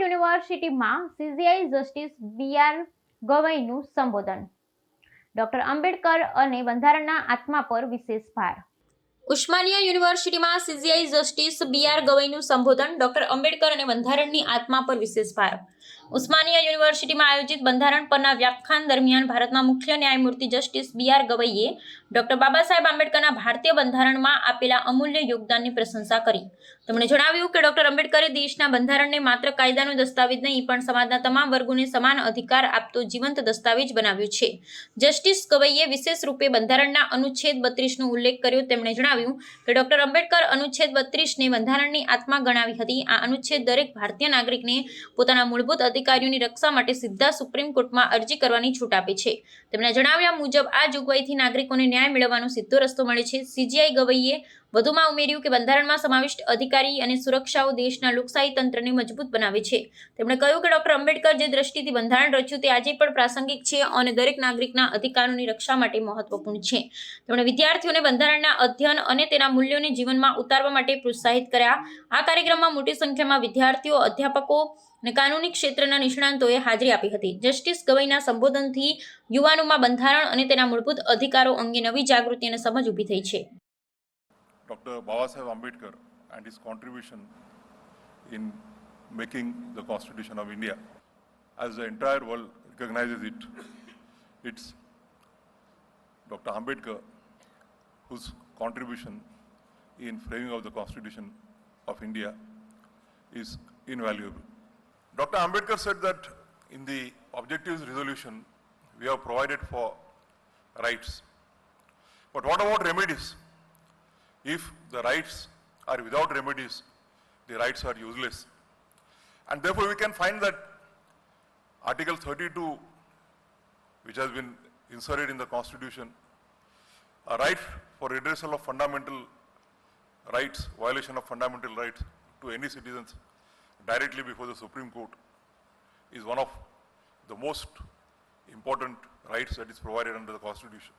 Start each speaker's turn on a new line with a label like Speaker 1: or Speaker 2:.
Speaker 1: યુનિવર્સિટીમાં CGI justice B R ગવઈનું સંબોધન. ડોક્ટર આંબેડકર અને બંધારણના આત્મા પર વિશેષ ભાર. ઉસ્માનિયા યુનિવર્સિટીમાં સીજીઆઈ જસ્ટિસ બી આર ગવઈનું સંબોધન ડોક્ટર આંબેડકર અને બંધારણની આત્મા પર વિશેષ ભાર. ઉસ્માનિયા યુનિવર્સિટીમાં આયોજિત બંધારણ પરના વ્યાખ્યાન દરમિયાન ભારતના મુખ્ય ન્યાયમૂર્તિ જસ્ટિસ બી આર ગવઈએ ડોક્ટર બાબા સાહેબ આંબેડકરના ભારતીય બંધારણમાં આપેલા અમૂલ્ય યોગદાનની પ્રશંસા કરી. તેમણે જણાવ્યું કે ડોક્ટર આંબેડકરે દેશના બંધારણને માત્ર કાયદાનો દસ્તાવેજ નહીં, પણ સમાજના તમામ વર્ગોને સમાન અધિકાર આપતો જીવંત દસ્તાવેજ બનાવ્યો છે. જસ્ટિસ ગવઈએ વિશેષ રૂપે બંધારણના અનુચ્છેદ બત્રીસનો ઉલ્લેખ કર્યો. તેમણે જણાવ્યું કે ડોક્ટર આંબેડકર અનુચ્છેદ બત્રીસને બંધારણની આત્મા ગણાવી હતી. આ અનુચ્છેદ દરેક ભારતીય નાગરિકને પોતાના મૂળભૂત અધિકારીઓની રક્ષા માટે સીધા સુપ્રીમ કોર્ટમાં અરજી કરવાની છૂટ આપે છે. તેમણે જણાવ્યા મુજબ, આ જોગવાઈથી નાગરિકોને ન્યાય મેળવવાનો સીધો રસ્તો મળે છે. સીજીઆઈ ગવઈએ વધુમાં ઉમેર્યું કે બંધારણમાં સમાવિષ્ટ અધિકારી અને સુરક્ષાઓ દેશના લોકશાહી તંત્રને મજબૂત બનાવે છે. તેમણે કહ્યું કે ડોક્ટર આંબેડકર જે દ્રષ્ટિથી બંધારણ રચ્યું તે આજે પણ પ્રાસંગિક છે અને દરેક નાગરિકના અધિકારોની રક્ષા માટે મહત્વપૂર્ણ છે. તેમણે વિદ્યાર્થીઓને બંધારણના અધ્યયન અને તેના મૂલ્યોને જીવનમાં ઉતારવા માટે પ્રોત્સાહિત કર્યા. આ કાર્યક્રમમાં મોટી સંખ્યામાં વિદ્યાર્થીઓ, અધ્યાપકો અને કાનૂની ક્ષેત્રના નિષ્ણાંતોએ હાજરી આપી હતી. જસ્ટિસ ગવઈના સંબોધનથી યુવાનોમાં બંધારણ અને તેના મૂળભૂત અધિકારો અંગે નવી જાગૃતિ અને સમજ ઊભી થઈ છે.
Speaker 2: Dr. Babasaheb Ambedkar and his contribution in making the Constitution of India. As the entire world recognizes it, it's Dr. Ambedkar whose contribution in framing of the Constitution of India is invaluable. Dr. Ambedkar said that in the objectives resolution, we have provided for rights. But what about remedies? If the rights are without remedies, the rights are useless. And therefore, we can find that Article 32, which has been inserted in the Constitution, a right for redressal of fundamental rights, violation of fundamental rights to any citizens directly before the Supreme Court, is one of the most important rights that is provided under the Constitution.